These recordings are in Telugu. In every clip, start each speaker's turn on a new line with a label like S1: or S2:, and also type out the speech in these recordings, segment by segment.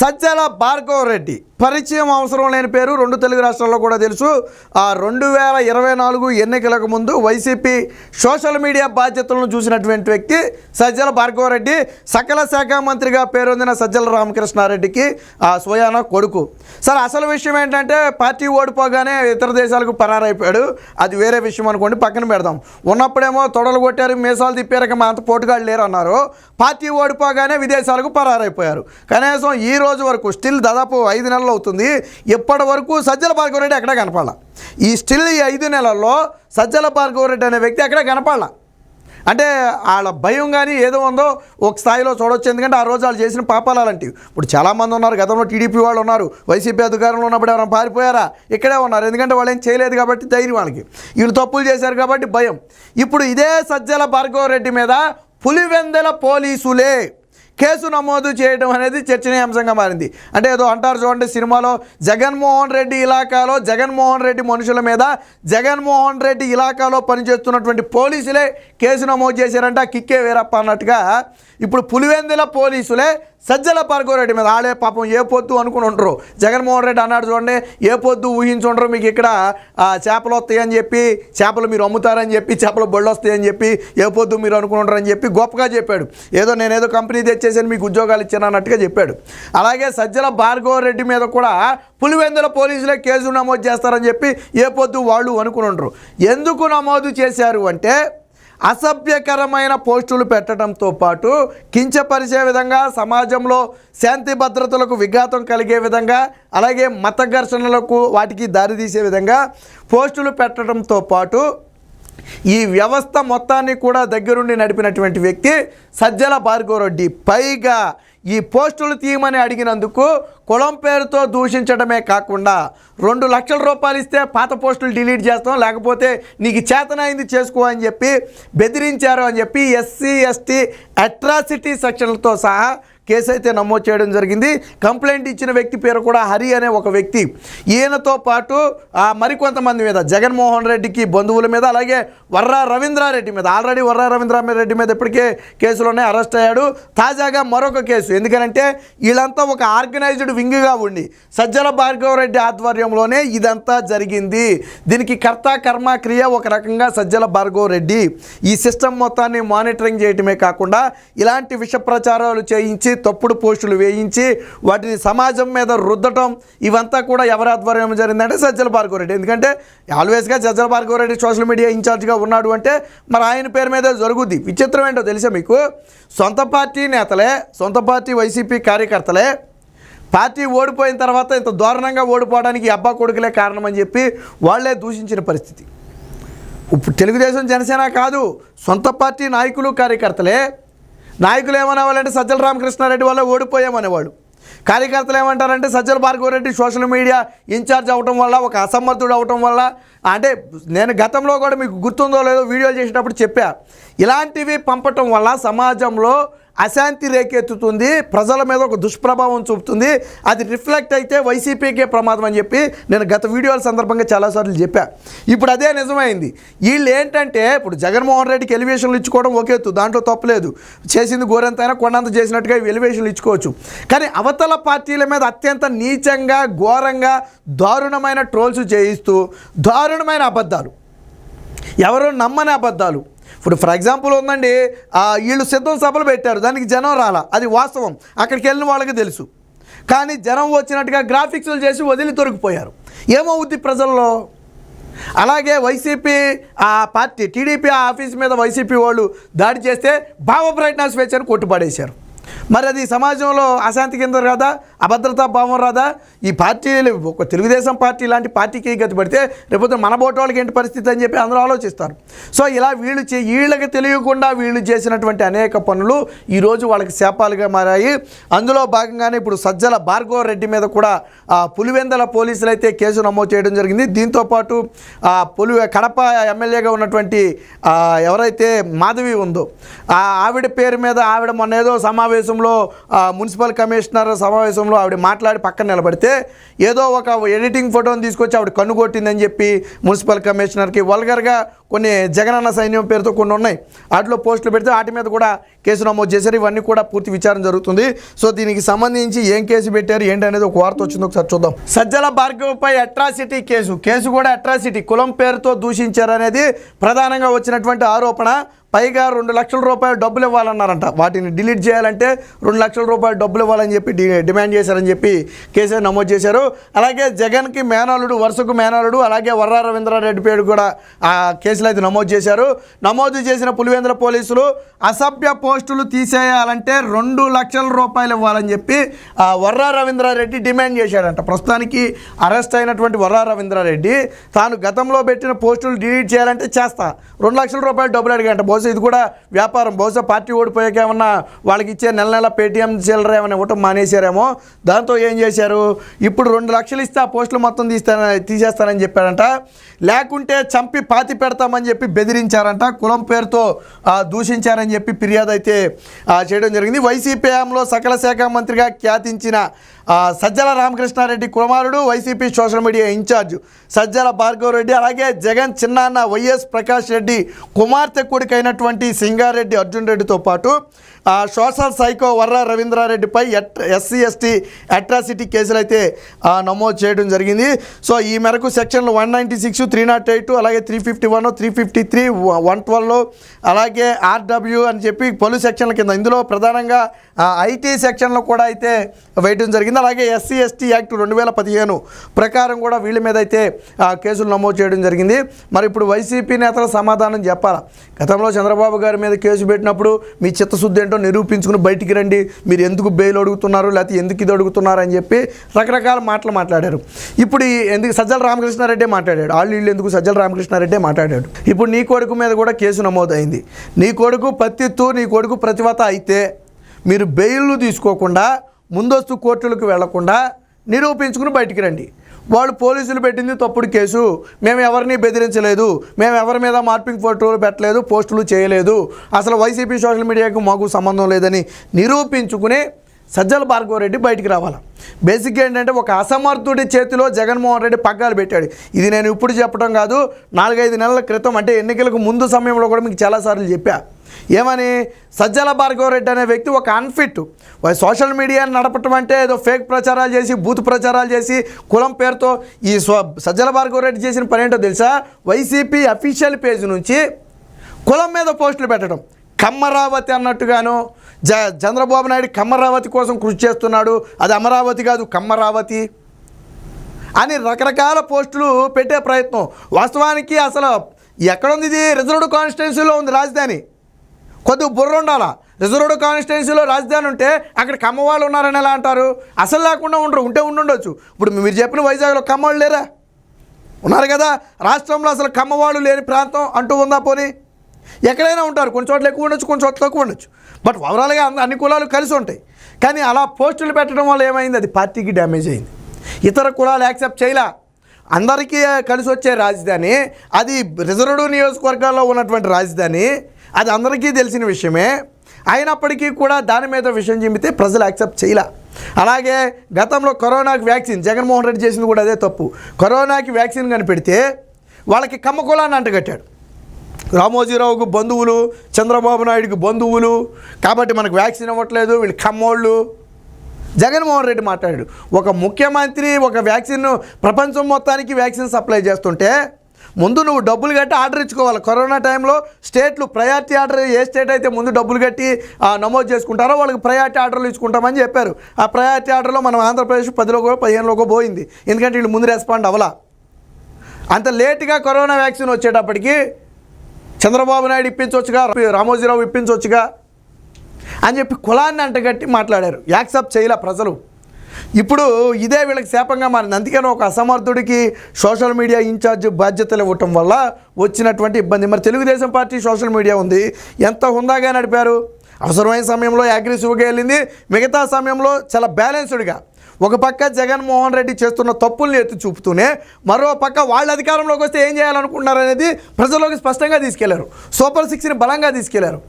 S1: సజ్జల భార్గవ రెడ్డి. పరిచయం అవసరం లేని పేరు రెండు తెలుగు రాష్ట్రాల్లో కూడా తెలుసు. ఆ రెండు వేల ఇరవై నాలుగు ఎన్నికలకు ముందు వైసీపీ సోషల్ మీడియా బాధ్యతలను చూసినటువంటి వ్యక్తి సజ్జల భార్గవ రెడ్డి. సకల శాఖ మంత్రిగా పేరొందిన సజ్జల రామకృష్ణారెడ్డికి ఆ స్వయాన కొడుకు. సార్ అసలు విషయం ఏంటంటే పార్టీ ఓడిపోగానే ఇతర దేశాలకు పరారైపోయాడు. అది వేరే విషయం అనుకోండి పక్కన పెడదాం. ఉన్నప్పుడేమో తొడలు కొట్టారు మీసాలు తిప్పారు మా అంత పోటుగాళ్ళు లేరు అన్నారు పార్టీ ఓడిపోగానే విదేశాలకు పరారైపోయారు. కనీసం ఈ రోజు వరకు స్టిల్ దాదాపు ఐదు నెలలు అవుతుంది. ఇప్పటి వరకు సజ్జల భార్గవరెడ్డి రెడ్డి కనపడాల. ఈ స్టిల్ ఈ ఐదు నెలల్లో సజ్జల భార్గవరెడ్డి అనే వ్యక్తి ఎక్కడ కనపడాల. అంటే వాళ్ళ భయం కానీ ఏదో ఉందో ఒక స్థాయిలో చూడొచ్చు. ఎందుకంటే ఆ రోజు వాళ్ళు చేసిన పాపాలు అలాంటివి. ఇప్పుడు చాలామంది ఉన్నారు గతంలో టీడీపీ వాళ్ళు ఉన్నారు వైసీపీ అధికారంలో ఉన్నప్పుడు ఎవరైనా పారిపోయారా? ఇక్కడే ఉన్నారు. ఎందుకంటే వాళ్ళు ఏం చేయలేదు కాబట్టి ధైర్యం వాళ్ళకి. వీళ్ళు తప్పులు చేశారు కాబట్టి భయం. ఇప్పుడు ఇదే సజ్జల భార్గవరెడ్డి మీద పులివెందెల పోలీసులే కేసు నమోదు చేయడం అనేది చర్చనీయాంశంగా మారింది. అంటే ఏదో అంటారు చూడండి సినిమాలో జగన్మోహన్ రెడ్డి ఇలాకాలో జగన్మోహన్ రెడ్డి మనుషుల మీద జగన్మోహన్ రెడ్డి ఇలాకాలో పనిచేస్తున్నటువంటి పోలీసులే కేసు నమోదు చేశారంటే కిక్కే వేరప్ప అన్నట్టుగా. ఇప్పుడు పులివెందుల పోలీసులే సజ్జల భార్గవరెడ్డి మీద ఆడే పాపం ఏ పొద్దు అనుకుని ఉండరు. జగన్మోహన్ రెడ్డి అన్నాడు చూడండి ఏ పొద్దు ఊహించుండరు మీకు ఇక్కడ చేపలు వస్తాయని చెప్పి చేపలు మీరు అమ్ముతారని చెప్పి చేపలు బళ్ళు వస్తాయని చెప్పి ఏ పొద్దు మీరు అనుకుని ఉండరు అని చెప్పి గొప్పగా చెప్పాడు. ఏదో నేనేదో కంపెనీ తెచ్చి తెచ్చేసాను మీకు ఉద్యోగాలు ఇచ్చాను అన్నట్టుగా చెప్పాడు. అలాగే సజ్జల భార్గవ రెడ్డి మీద కూడా పులివెందుల పోలీసులే కేసు నమోదు చేస్తారని చెప్పి ఏ పొద్దు వాళ్ళు అనుకుని ఉండరు. ఎందుకు నమోదు చేశారు అంటే అసభ్యకరమైన పోస్టులు పెట్టడంతో పాటు కించపరిచే విధంగా సమాజంలో శాంతి భద్రతలకు విఘాతం కలిగే విధంగా అలాగే మత ఘర్షణలకు వాటికి దారితీసే విధంగా పోస్టులు పెట్టడంతో పాటు ఈ వ్యవస్థ మొత్తాన్ని కూడా దగ్గరుండి నడిపినటువంటి వ్యక్తి సజ్జల భార్గవరెడ్డి. పైగా ఈ పోస్టులు తీయమని అడిగినందుకు కులం పేరుతో దూషించడమే కాకుండా రెండు లక్షల రూపాయలు ఇస్తే పాత పోస్టులు డిలీట్ చేస్తాం లేకపోతే నీకు చేతనైంది చేసుకో అని చెప్పి బెదిరించారు అని చెప్పి ఎస్సీ ఎస్టీ అట్రాసిటీ సెక్షన్లతో సహా కేసు అయితే నమోదు చేయడం జరిగింది. కంప్లైంట్ ఇచ్చిన వ్యక్తి పేరు కూడా హరి అనే ఒక వ్యక్తి. ఈయనతో పాటు మరికొంతమంది మీద జగన్మోహన్ రెడ్డికి బంధువుల మీద అలాగే వర్రా రవీంద్రారెడ్డి మీద ఆల్రెడీ వర్రా రవీంద్రారెడ్డి మీద ఇప్పటికే కేసులోనే అరెస్ట్ అయ్యాడు. తాజాగా మరొక కేసు ఎందుకనంటే వీళ్ళంతా ఒక ఆర్గనైజ్డ్ వింగ్గా ఉండి సజ్జల భార్గవ రెడ్డి ఆధ్వర్యంలోనే ఇదంతా జరిగింది. దీనికి కర్త కర్మ క్రియ ఒక రకంగా సజ్జల భార్గవ రెడ్డి. ఈ సిస్టమ్ మొత్తాన్ని మానిటరింగ్ చేయటమే కాకుండా ఇలాంటి విష ప్రచారాలు చేయించి తప్పుడు పోస్టులు వేయించి వాటిని సమాజం మీద రుద్దటం ఇవంతా కూడా ఎవరి ఆధ్వర్యం జరిగిందంటే సజ్జల భార్గవరెడ్డి. ఎందుకంటే ఆల్వేస్గా సజ్జల భార్గవరెడ్డి సోషల్ మీడియా ఇన్ఛార్జ్గా ఉన్నాడు అంటే మరి ఆయన పేరు మీద జరుగుద్ది. విచిత్రం ఏంటో తెలుసా మీకు? సొంత పార్టీ నేతలే సొంత పార్టీ వైసీపీ కార్యకర్తలే పార్టీ ఓడిపోయిన తర్వాత ఇంత దారుణంగా ఓడిపోవడానికి అబ్బా కొడుకులే కారణమని చెప్పి వాళ్ళే దూషించిన పరిస్థితి. ఇప్పుడు తెలుగుదేశం జనసేన కాదు సొంత పార్టీ నాయకులు కార్యకర్తలే నాయకులు ఏమనేవాళ్ళంటే సజ్జల రామకృష్ణారెడ్డి వల్ల ఓడిపోయామనేవాడు కార్యకర్తలు ఏమంటారంటే Sajjala Bhargava Reddy social media incharge అవటం వల్ల ఒక అసమర్థుడు అవటం వల్ల అంటే నేను గతంలో కూడా మీకు గుర్తుందో లేదో వీడియోలు చేసేటప్పుడు చెప్పా. ఇలాంటివి పంపటం వల్ల సమాజంలో అశాంతి రేకెత్తుతుంది. ప్రజల మీద ఒక దుష్ప్రభావం చూపుతుంది. అది రిఫ్లెక్ట్ అయితే వైసీపీకే ప్రమాదం అని చెప్పి నేను గత వీడియోల సందర్భంగా చాలాసార్లు చెప్పా. ఇప్పుడు అదే నిజమైంది. వీళ్ళు ఏంటంటే ఇప్పుడు జగన్మోహన్ రెడ్డికి ఎలివేషన్లు ఇచ్చుకోవడం ఓకే ఎత్తు దాంట్లో తప్పలేదు చేసింది గోరంతైనా కొండంత చేసినట్టుగా ఇవి ఎలివేషన్లు ఇచ్చుకోవచ్చు. కానీ అవతల పార్టీల మీద అత్యంత నీచంగా ఘోరంగా దారుణమైన ట్రోల్స్ చేయిస్తూ దారుణమైన అబద్ధాలు. ఎవరు నమ్మని అబద్ధాలు? ఇప్పుడు ఫర్ ఎగ్జాంపుల్ ఉందండి వీళ్ళు సిద్ధం సభలు పెట్టారు దానికి జనం రాలా. అది వాస్తవం. అక్కడికి వెళ్ళిన వాళ్ళకి తెలుసు. కానీ జనం వచ్చినట్టుగా గ్రాఫిక్స్లు చేసి వదిలి తొరికిపోయారు ఏమవుద్ది ప్రజల్లో. అలాగే వైసీపీ ఆ పార్టీ టీడీపీ ఆఫీస్ మీద వైసీపీ వాళ్ళు దాడి చేస్తే భావ ప్రయత్న స్వేచ్ఛను కొట్టుపడేశారు. మరి అది సమాజంలో అశాంతి కింద కదా? అభద్రతా భావం రాదా? ఈ పార్టీలు ఒక తెలుగుదేశం పార్టీ లాంటి పార్టీకి గతి పడితే రేపొద్దు మన బోట వాళ్ళకి ఏంటి పరిస్థితి అని చెప్పి అందరూ ఆలోచిస్తారు. సో ఇలా వీళ్ళు చే వీళ్ళకి తెలియకుండా వీళ్ళు చేసినటువంటి అనేక పనులు ఈరోజు వాళ్ళకి శాపాలుగా మారాయి. అందులో భాగంగానే ఇప్పుడు సజ్జల భార్గవ రెడ్డి మీద కూడా ఆ, పులివెందల పోలీసులు అయితే కేసు నమోదు చేయడం జరిగింది. దీంతోపాటు ఆ, పులి కడప ఎమ్మెల్యేగా ఉన్నటువంటి ఎవరైతే మాధవి ఉందో ఆ ఆవిడ పేరు మీద ఆవిడ మొన్న ఏదో సమావేశంలో మున్సిపల్ కమిషనర్ సమావేశంలో ఆవిడ మాట్లాడి పక్కన నిలబడితే ఏదో ఒక ఎడిటింగ్ ఫోటోని తీసుకొచ్చి ఆవిడ కన్ను కొట్టిందని చెప్పి మున్సిపల్ కమిషనర్కి వల్గర్గా కొన్ని జగనన్న సైన్యం పేరుతో కొన్ని ఉన్నాయి. వాటిలో పోస్టులు పెడితే వాటి మీద కూడా కేసు నమోదు చేశారు. ఇవన్నీ కూడా పూర్తి విచారణ జరుగుతుంది. సో దీనికి సంబంధించి ఏం కేసు పెట్టారు ఏంటి అనేది ఒక వార్త వచ్చింది. ఒకసారి చూద్దాం. సజ్జల భార్గవపై అట్రాసిటీ కేసు. కేసు కూడా అట్రాసిటీ కులం పేరుతో దూషించారనేది ప్రధానంగా వచ్చినటువంటి ఆరోపణ. పైగా రెండు లక్షల రూపాయలు డబ్బులు ఇవ్వాలన్నారంట. వాటిని డిలీట్ చేయాలంటే రెండు లక్షల రూపాయలు డబ్బులు ఇవ్వాలని చెప్పి డి- డిమాండ్ చేశారని చెప్పి కేసు నమోదు చేశారు. అలాగే జగన్కి మేనాలుడు వరుసకు మేనాలుడు అలాగే వర్రా రవీంద్రారెడ్డి పేరు కూడా ఆ కేసులు అయితే నమోదు చేశారు. నమోదు చేసిన పులివేంద్ర పోలీసులు అసభ్య పోస్టులు తీసేయాలంటే రెండు లక్షల రూపాయలు ఇవ్వాలని చెప్పి ఆ వర్రా రవీంద్రారెడ్డి డిమాండ్ చేశాడంట. ప్రస్తుతానికి అరెస్ట్ అయినటువంటి వర్రా రవీంద్రారెడ్డి తాను గతంలో పెట్టిన పోస్టులు డిలీట్ చేయాలంటే చేస్తా. రెండు లక్షల రూపాయలు డబ్బులు అడిగంట బహుశా ఇది కూడా వ్యాపారం. బహుశా పార్టీ ఓడిపోయాక ఏమన్నా వాళ్ళకి ఇచ్చే నెల నెల పేటీఎం చిల్లర ఏమైనా ఇవ్వటం మానేశారేమో. దాంతో ఏం చేశారు? ఇప్పుడు రెండు లక్షలు ఇస్తే ఆ పోస్టులు మొత్తం తీస్తాన తీసేస్తానని చెప్పాడంట. లేకుంటే చంపి పాతి పెడతామని చెప్పి బెదిరించారంట. కులం పేరుతో దూషించారని చెప్పి ఫిర్యాదు అయితే చేయడం జరిగింది. వైసీపీ హయాంలో సకల శాఖ మంత్రిగా ఖ్యాతించిన సజ్జల రామకృష్ణారెడ్డి కుమారుడు YCP social media incharge Sajjala Bhargava Reddy అలాగే జగన్ చిన్నాన్న వైఎస్ ప్రకాష్ రెడ్డి కుమార్తె కొడుకైనటువంటి సింగారెడ్డి అర్జున్ రెడ్డితో పాటు సోషల్ సైకో వర్ర రవీంద్రారెడ్డిపై ఎట్ ఎస్సీ ఎస్టీ అట్రాసిటీ కేసులు అయితే నమోదు చేయడం జరిగింది. సో ఈ మేరకు సెక్షన్లు one ninety six three not eight అలాగే three fifty one three fifty three one twelve అలాగే ఆర్డబ్ల్యూ అని చెప్పి పలు సెక్షన్ల కింద ఇందులో ప్రధానంగా ఐటీ సెక్షన్లో కూడా అయితే వేయడం జరిగింది. అలాగే ఎస్సీ ఎస్టీ యాక్ట్ రెండు వేల పదిహేను ప్రకారం కూడా వీళ్ళ మీద అయితే ఆ, కేసులు నమోదు చేయడం జరిగింది. మరి ఇప్పుడు వైసీపీ నేతలు సమాధానం చెప్పాలా? గతంలో చంద్రబాబు గారి మీద కేసు పెట్టినప్పుడు మీ చిత్తశుద్ధి ఏంటో నిరూపించుకుని బయటికి రండి మీరు ఎందుకు బెయిల్ అడుగుతున్నారు లేకపోతే ఎందుకు ఇది అడుగుతున్నారు అని చెప్పి రకరకాల మాటలు మాట్లాడారు. ఇప్పుడు ఎందుకు సజ్జల రామకృష్ణారెడ్డి మాట్లాడాడు. వాళ్ళు వీళ్ళు ఎందుకు సజ్జల రామకృష్ణారెడ్డి మాట్లాడాడు. ఇప్పుడు నీ కొడుకు మీద కూడా కేసు నమోదైంది. నీ కొడుకు పత్తిత్తు నీ కొడుకు ప్రతివత అయితే మీరు బెయిల్ను తీసుకోకుండా ముందస్తు కోర్టులకు వెళ్ళకుండా నిరూపించుకుని బయటికి రండి. వాళ్ళు పోలీసులు పెట్టింది తప్పుడు కేసు. మేము ఎవరిని బెదిరించలేదు. మేము ఎవరి మీద మార్పింగ్ ఫోటోలు పెట్టలేదు పోస్టులు చేయలేదు. అసలు వైసీపీ సోషల్ మీడియాకు మాకు సంబంధం లేదని నిరూపించుకుని సజ్జల భార్గవ రెడ్డి బయటికి రావాలి. బేసిక్గా ఏంటంటే ఒక అసమర్థుడి చేతిలో జగన్మోహన్ రెడ్డి పగ్గాలు పెట్టాడు. ఇది నేను ఇప్పుడు చెప్పడం కాదు నాలుగైదు నెలల క్రితం అంటే ఎన్నికలకు ముందు సమయంలో కూడా మీకు చాలాసార్లు చెప్పాను ఏమని? సజ్జల భార్గవరెడ్డి అనే వ్యక్తి ఒక అన్ఫిట్ సోషల్ మీడియాని నడపటం అంటే ఏదో ఫేక్ ప్రచారాలు చేసి బూత్ ప్రచారాలు చేసి కులం పేరుతో ఈ స్వ సజ్జల భార్గవరెడ్డి చేసిన పని ఏంటో తెలుసా? వైసీపీ అఫీషియల్ పేజ్ నుంచి కులం మీద పోస్టులు పెట్టడం. కమ్మరావతి అన్నట్టుగాను జ చంద్రబాబు నాయుడు కమ్మరావతి కోసం కృషి చేస్తున్నాడు. అది అమరావతి కాదు కమ్మరావతి అని రకరకాల పోస్టులు పెట్టే ప్రయత్నం. వాస్తవానికి అసలు ఎక్కడుంది ఇది? రిజర్వ్డ్ కాన్స్టిట్యున్సీలో ఉంది రాజధాని. కొద్దిగా బుర్ర ఉండాలా? రిజర్వ్డ్ కాన్స్టిట్యున్సీలో రాజధాని ఉంటే అక్కడ కమ్మవాళ్ళు ఉన్నారని ఎలా అంటారు? అసలు లేకుండా ఉండరు ఉంటే ఉండుండొచ్చు. ఇప్పుడు మీరు చెప్పిన వైజాగ్లో కమ్మవాళ్ళు లేరా? ఉన్నారు కదా? రాష్ట్రంలో అసలు కమ్మవాళ్ళు లేని ప్రాంతం అంటూ ఉందా పోనీ? ఎక్కడైనా ఉంటారు కొన్ని చోట్ల ఎక్కువ ఉండొచ్చు కొన్ని చోట్ల తక్కువ ఉండొచ్చు. బట్ ఓవరాల్గా అన్ని కులాలు కలిసి ఉంటాయి. కానీ అలా పోస్టులు పెట్టడం వల్ల ఏమైంది? అది పార్టీకి డ్యామేజ్ అయింది. ఇతర కులాలు యాక్సెప్ట్ చేయలే. అందరికీ కలిసి వచ్చే రాజధాని అది రిజర్వ్డ్ నియోజకవర్గాల్లో ఉన్నటువంటి రాజధాని అది అందరికీ తెలిసిన విషయమే. అయినప్పటికీ కూడా దాని మీద విషయం చెబితే ప్రజలు యాక్సెప్ట్ చేయలే. అలాగే గతంలో కరోనాకి వ్యాక్సిన్ జగన్మోహన్ రెడ్డి చేసింది కూడా అదే తప్పు. కరోనాకి వ్యాక్సిన్ కనిపెడితే వాళ్ళకి కమ్మకులాన్ని అంటగట్టాడు. రామోజీరావుకు బంధువులు చంద్రబాబు నాయుడుకి బంధువులు కాబట్టి మనకు వ్యాక్సిన్ ఇవ్వట్లేదు వీళ్ళు కమ్మోళ్ళు జగన్మోహన్ రెడ్డి మాట్లాడాడు ఒక ముఖ్యమంత్రి ఒక వ్యాక్సిన్ ప్రపంచం మొత్తానికి వ్యాక్సిన్ సప్లై చేస్తుంటే ముందు నువ్వు డబ్బులు కట్టి ఆర్డర్ ఇచ్చుకోవాలి. కరోనా టైంలో స్టేట్లు ప్రయారిటీ ఆర్డర్ ఏ స్టేట్ అయితే ముందు డబ్బులు కట్టి ఆ, నమోదు చేసుకుంటారో వాళ్ళకి ప్రయారిటీ ఆర్డర్లు ఇచ్చుకుంటామని చెప్పారు. ఆ ప్రయారిటీ ఆర్డర్లో మనం ఆంధ్రప్రదేశ్ పదిలోకో పదిహేనులోకో పోయింది. ఎందుకంటే వీళ్ళు ముందు రెస్పాండ్ అవ్వలా. అంత లేట్గా కరోనా వ్యాక్సిన్ వచ్చేటప్పటికి చంద్రబాబు నాయుడు ఇప్పించవచ్చుగా రామోజీరావు ఇప్పించవచ్చుగా అని చెప్పి కులాన్ని అంటగట్టి మాట్లాడారు. యాక్సెప్ట్ చేయలే ప్రజలు. ఇప్పుడు ఇదే వీళ్ళకి శాపంగా మారింది. అందుకని ఒక అసమర్థుడికి సోషల్ మీడియా ఇన్ఛార్జ్ బాధ్యతలు ఇవ్వటం వల్ల వచ్చినటువంటి ఇబ్బంది. మరి తెలుగుదేశం పార్టీ సోషల్ మీడియా ఉంది. ఎంత హుందాగా నడిపారు? అవసరమైన సమయంలో అగ్రెసివ్గా వెళ్ళింది. మిగతా సమయంలో చాలా బ్యాలెన్స్డ్గా. ఒక పక్క జగన్మోహన్ రెడ్డి చేస్తున్న తప్పుల్ని ఎత్తి చూపుతూనే మరో పక్క వాళ్ళ అధికారంలోకి వస్తే ఏం చేయాలనుకుంటున్నారు అనేది ప్రజల్లోకి స్పష్టంగా తీసుకెళ్ళారు. సూపర్ సిక్స్ని బలంగా తీసుకెళ్ళారు.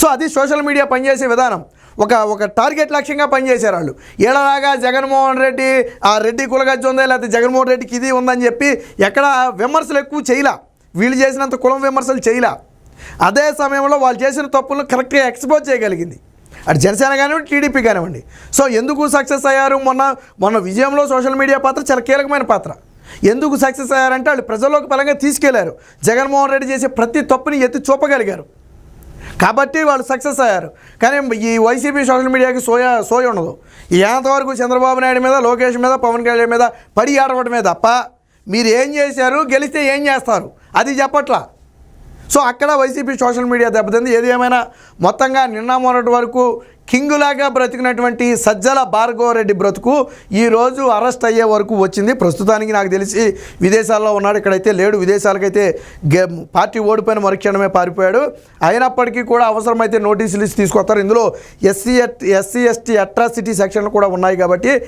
S1: సో అది సోషల్ మీడియా పనిచేసే విధానం. ఒక ఒక టార్గెట్ లక్ష్యంగా పనిచేశారు వాళ్ళు. ఏడలాగా జగన్మోహన్ రెడ్డి ఆ రెడ్డి కులగజ్జ ఉందా లేకపోతే జగన్మోహన్ రెడ్డికి ఇది ఉందని చెప్పి ఎక్కడ విమర్శలు ఎక్కువ చేయలా. వీళ్ళు చేసినంత కులం విమర్శలు చేయలా. అదే సమయంలో వాళ్ళు చేసిన తప్పులను కరెక్ట్గా ఎక్స్పోజ్ చేయగలిగింది. అటు జనసేన కానివ్వండి టీడీపీ కానివ్వండి. సో ఎందుకు సక్సెస్ అయ్యారు? మొన్న మొన్న విజయంలో సోషల్ మీడియా పాత్ర చాలా కీలకమైన పాత్ర. ఎందుకు సక్సెస్ అయ్యారంటే వాళ్ళు ప్రజల్లోకి బలంగా తీసుకెళ్ళారు. జగన్మోహన్ రెడ్డి చేసే ప్రతి తప్పుని ఎత్తి చూపగలిగారు. కాబట్టి వాళ్ళు సక్సెస్ అయ్యారు. కానీ ఈ వైసీపీ సోషల్ మీడియాకి సోయా సోయ ఉండదు. ఎంతవరకు చంద్రబాబు నాయుడు మీద లోకేష్ మీద పవన్ కళ్యాణ్ మీద పడి ఆడవడమే తప్ప మీరు ఏం చేశారు గెలిస్తే ఏం చేస్తారు? అది చెప్పట్లా. సో అక్కడ వైసీపీ సోషల్ మీడియా దెబ్బతింది. ఏది ఏమైనా మొత్తంగా నిన్న మొన్నటి వరకు కింగులాగా బ్రతికినటువంటి సజ్జల భార్గవరెడ్డి బ్రతుకు ఈరోజు అరెస్ట్ అయ్యే వరకు వచ్చింది. ప్రస్తుతానికి నాకు తెలిసి విదేశాల్లో ఉన్నాడు. ఇక్కడైతే లేడు. విదేశాలకైతే గే పార్టీ ఓడిపోయిన మరుక్షణమే పారిపోయాడు. అయినప్పటికీ కూడా అవసరమైతే నోటీసులు ఇచ్చి తీసుకొస్తారు. ఇందులో ఎస్సీ ఎస్సీ ఎస్టీ అట్రాసిటీ సెక్షన్లు కూడా ఉన్నాయి కాబట్టి